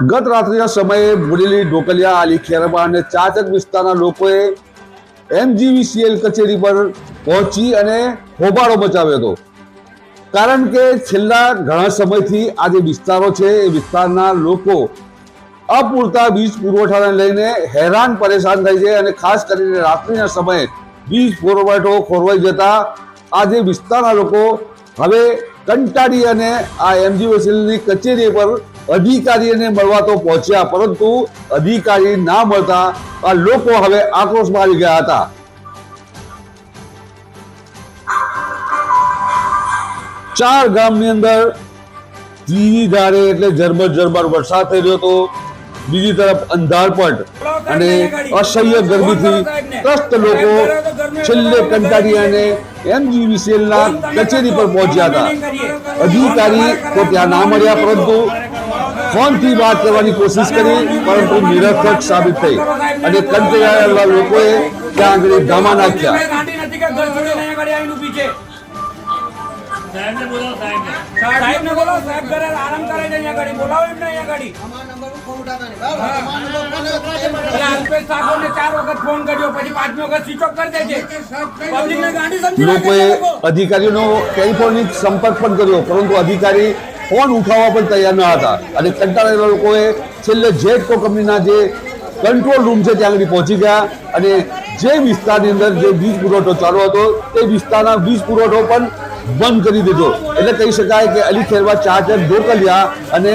ગત રાત્રિના સમયે બોડેલી ઢોકલિયા, આલી ખેરબા અને ચાચક વિસ્તારના લોકોએ એમજીવીસીએલ કચેરી પર પહોંચી અને હોબાળો મચાવ્યો હતો. કારણ કે છેલ્લા ઘણા સમયથી આ જે વિસ્તારો છે, એ વિસ્તારના લોકો અપૂરતા વીજ પુરવઠાને લઈને હેરાન પરેશાન થાય છે અને ખાસ કરીને રાત્રિના સમયે વીજ પુરવઠો ખોરવાઈ જતા આ જે વિસ્તારના લોકો હવે કંટાળી અને આ એમજીવીસીએલની કચેરી પર અધિકારીને મળવા તો પહોંચ્યા, પરંતુ અધિકારી ના મળતા આ લોકો હવે આક્રોશમાં આવી ગયા હતા. ચાર ગામની અંદર ધીમી ધારે એટલે ઝરમર ઝરમર વરસાદ થઈ રહ્યો હતો. બીજી તરફ અંધારપટ અને અસહ્ય ગરમીથી ત્રસ્ત લોકો છેલ્લે કંટાળી અને એમજીવીસીએલના કચેરી પર પહોંચ્યા હતા. અધિકારી તો ત્યાં ના મળ્યા, પરંતુ ફોનથી વાત કરવાની કોશિશ કરી પરંતુ નિરર્થક સાબિત થઈ. અને કંટાળેલા લોકોએ ત્યાં આગળ ધામા નાખ્યા. લોકોએ નાખે અધિકારીઓનો ટેલિફોનિક સંપર્ક પણ કર્યો પરંતુ અધિકારી ફોન ઉઠાવવા પણ તૈયાર ન હતા. અને કંટાળેલા લોકોએ છેલ્લે જેટકો કંપનીના જે કંટ્રોલ રૂમ છે ત્યાં આગળ પહોંચી ગયા. અને જે વિસ્તારની અંદર જે વીજ પુરવઠો ચાલુ હતો તે વિસ્તારના વીજ પુરવઠો પણ બંધ કરી દીધો. એટલે કહી શકાય કે અલી ખેરવા ચાર્જર ઢોકલિયા અને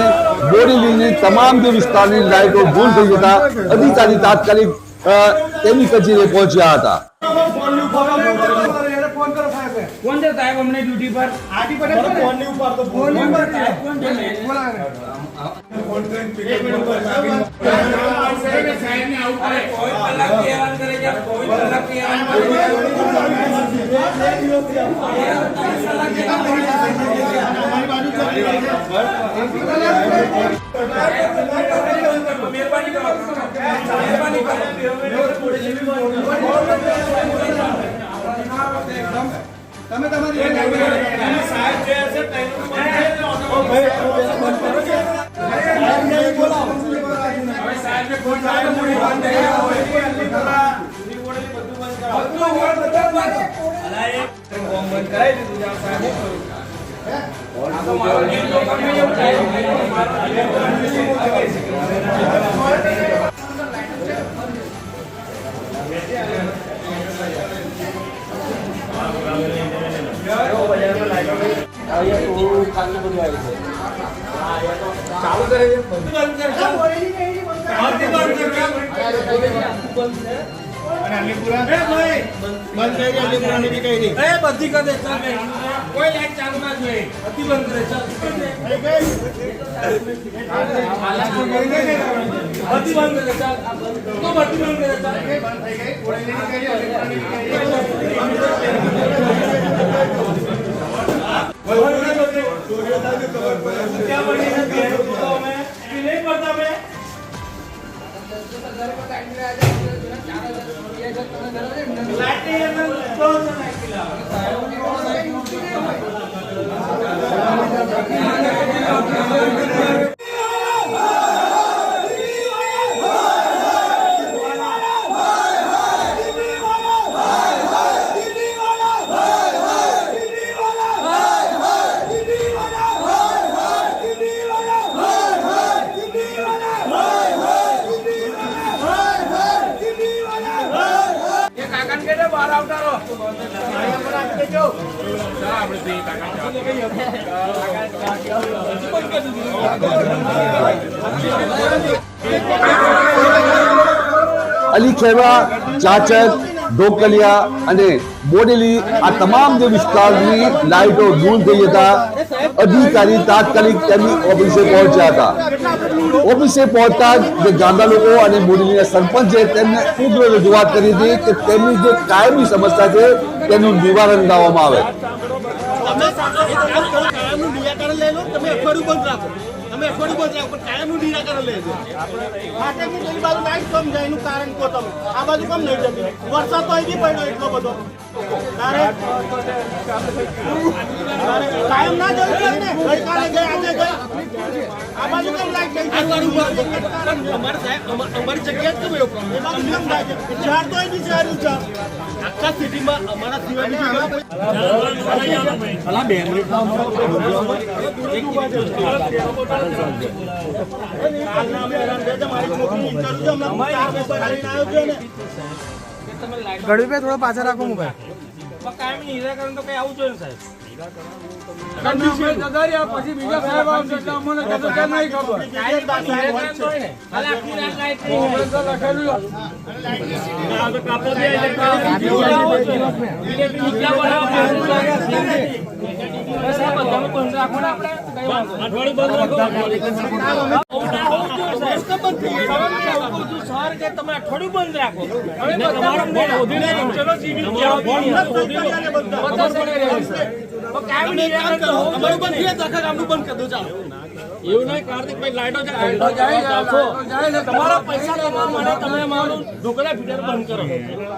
બોરેલીની તમામ જે વિસ્તારની લાઇટો ગુલ થઈ જતા અધિકારી તાત્કાલિક તેમની કચેરીએ પહોંચ્યા હતા. કોણ છે સાહેબ અમને ડ્યુટી પર ફોન નહીં ઉપાડતો ફોન સાહેબ કોણ છે સાહેબને આવું કરે કોઈ કલાકથી હેરાન કરે છે કોઈ કલાકથી હેરાન કરે છે મહેરબાની કરો મહેરબાની કરો હવે સાહેબને ફોન કર્યો, મૂડી બંધ ગમે એવું થાય. મારો દિલ તો ચાલુ કરે છે બંધ બધી બંધ કરશો બધી કરી ચાલ. કોઈ લાઈટ ચાલુ ના જોઈએ બધી બંધ કરે ચાલ બધી બંધ કરે ચાલ તો બધી બંધ કરે ચાલ ક્યાં પડી નથી તો અમે એવી નહીં પડતા અમે લાઈટ નહીં અંદર તો લાઈટ લાવો એ અલી ખેવા ચાચક ઢોકલિયા અને બોડેલી આ તમામ જે વિસ્તારની લાઇટો દૂર થઈ જતા અધિકારી તાત્કાલિક તેમની ઓફિસે પહોંચ્યા હતા. ઓફિસે પહોંચતા જ ગામના લોકો અને મોરબીના છે, તેમને ઉગ્ર રજૂઆત કરી હતી કે તેમની જે કાયમી સમસ્યા છે, તેનું નિવારણ લાવવામાં આવે. વરસાદ તો અહીંથી પડ્યો એટલો બધો. કાયમ ના જવું ને ગઈકાલે ગઈ આજે ગઈ આ બાજુ થોડો પાછા રાખો મોબાઈલ. કાયમી નિરાકરણ તો કઈ આવું જોઈએ સાહેબ નિરાકરણ તો હોય ને ખાલી આખી રાત નહીં હોય. આ તો કાપો દે એટલે નહીં. અઠવાડિયું બંધ રાખો. હોવું છું, સર, કે તમે અઠવાડિયું બંધ રાખો. અને તમારો ફોન એવું નહીં કાર્તિકભાઈ લાઈટો જાય તમારા પૈસા કમાવા માટે તમે અમારું ઢોકળા ફીટર બંધ કરો.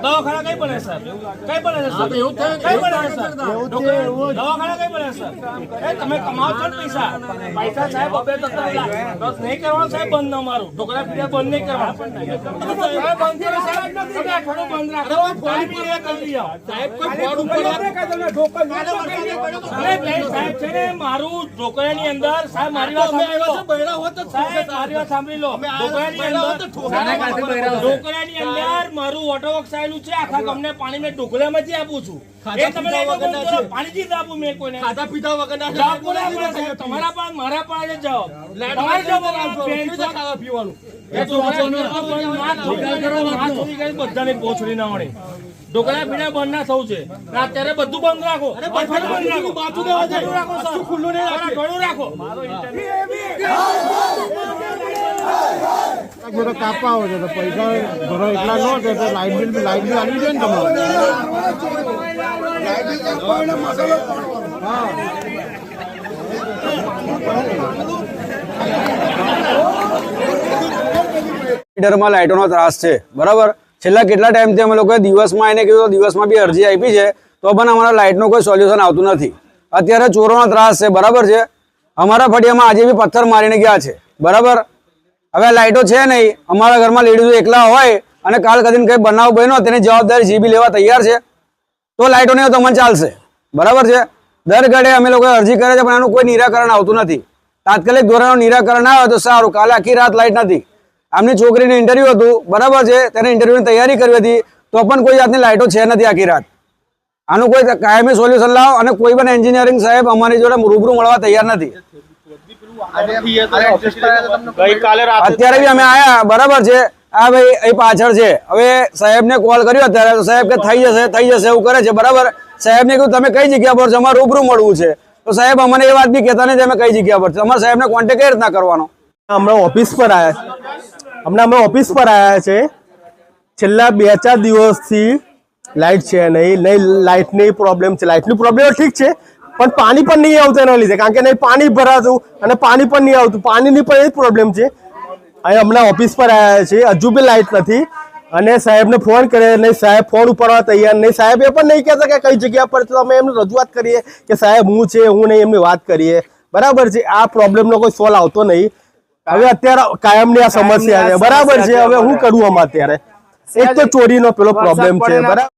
દવાખાના કઈ બને સર કઈ બને છે સર એવું કઈ બને સર દવાખાના કઈ બને સર તમે કમાવો છો પૈસા. પૈસા સાહેબ બબે તો નહીં કરવાનું સાહેબ બંધ ન મારું. ઢોકળા ફીટર બંધ નહીં કરવાનું. સાહેબ બંધ કરો સાહેબ. બંધ રાખો. પાણી પીને કરી લઈ આવો સાહેબ કોઈ ફોન ઉપર સાહેબ છે ને મારું ઢોકળાની અંદર સાહેબ મારી વાત સાંભળી લો બૈરા હોત તો સાહેબ મારી વાત સાંભળી લો ઢોકળાની અંદર ઢોકળાની અંદર મારું ઓટો વક્ષાયેલું છે આખા ગામને પાણી મેં ઢોકળામાંથી આપું છું પાણી જ આપું મેં કોઈ ખાધા પીધા વગર ના જવાબ કોને આપવાનો સાહેબ? તમારા પણ મારા પણ જ છો. ના ના ગઈ બધાને પોછડી ના વળી ઢોકળા પીણા બંધ ના થવું છે ને અત્યારે બધું બંધ રાખો અઠવાડિયું રાખો બધો કાપવા આવો તો પૈસા ઘરો એટલા નો છે તો લાઇટ બિલ લાઇટ બિલ આવી જાય ને તમારે મીટરમાં લાઇટોનો ત્રાસ છે બરાબર છેલ્લા કેટલા ટાઈમથી અમે લોકોએ દિવસમાં એને કીધું, દિવસમાં બી અરજી આપી છે, તો પણ અમારા લાઇટનું કોઈ સોલ્યુશન આવતું નથી. અત્યારે ચોરોનો ત્રાસ છે, બરાબર છે? અમારા ફળિયામાં આજે બી પથ્થર મારીને ગયા છે, બરાબર? હવે લાઇટો છે નહીં, અમારા ઘરમાં લેડીઝો એકલા હોય અને કાલ કદીને કંઈ બનાવ બન્યો, તેની જવાબદારી જીબી લેવા તૈયાર છે, તો લાઇટો નહીં તો મને ચાલશે, બરાબર છે? દર ઘડે અમે લોકો અરજી કરે છે, પણ એનું કોઈ નિરાકરણ આવતું નથી. તાત્કાલિક ધોરણનું નિરાકરણ આવે તો સારું, કાલે આખી રાત લાઇટ નથી. આમની છોકરીને ઇન્ટરવ્યૂ હતું બરાબર છે? તેને ઇન્ટરવ્યૂની તૈયારી કરી હતી તો પણ કોઈ જાતની લાઇટો છે નથી આખી રાત. આનું કોઈ કાયમી સોલ્યુશન લાવો અને કોઈ પણ એન્જિનિયરિંગ સાહેબ અમારી જોડે રૂબરૂ મળવા તૈયાર નથી. અત્યારે બી અમે આયા બરાબર છે? આ ભાઈ એ પાછળ છે. હવે સાહેબને કોલ કર્યો અત્યારે તો સાહેબ કે થઈ જશે થઈ જશે એવું કરે છે બરાબર? સાહેબને કીધું તમે કઈ જગ્યા પર છો? અમારે રૂબરૂ મળવું છે. તો સાહેબ અમને એ વાત બી કહેતા નથી અમે કઈ જગ્યા પર છો? અમારે સાહેબને કોન્ટેક્ટ કઈ રીતના કરવાનો? હમણાં ઓફિસ પર આવ્યા હમણાં અમે ઓફિસ પર આવ્યા છે. છેલ્લા બે ચાર દિવસથી લાઇટ છે નહીં નહીં લાઇટની પ્રોબ્લેમ છે. લાઇટની પ્રોબ્લેમ ઠીક છે, પણ પાણી પણ નહીં આવતું એના લીધે. કારણ કે નહીં, પાણી ભરાતું અને પાણી પણ નહીં આવતું. પાણીની પણ એ જ પ્રોબ્લેમ છે. અહીં હમણાં ઓફિસ પર આવ્યા છે. હજુ બી લાઇટ નથી. અને સાહેબને ફોન કરે નહીં, સાહેબ ફોન ઉપાડવા તૈયાર નહીં. સાહેબ એ પણ નહીં કહેતા કે કઈ જગ્યા પર તો અમે એમને રજૂઆત કરીએ કે સાહેબ હું છે, હું નહીં, એમની વાત કરીએ. બરાબર છે. આ પ્રોબ્લેમનો કોઈ સોલ્વ આવતો નહીં. હવે અત્યારે કાયમની આ સમસ્યા છે. બરાબર છે. હવે હું કરું આમાં અત્યારે? એક તો ચોરીનો પેલો પ્રોબ્લેમ છે. બરાબર?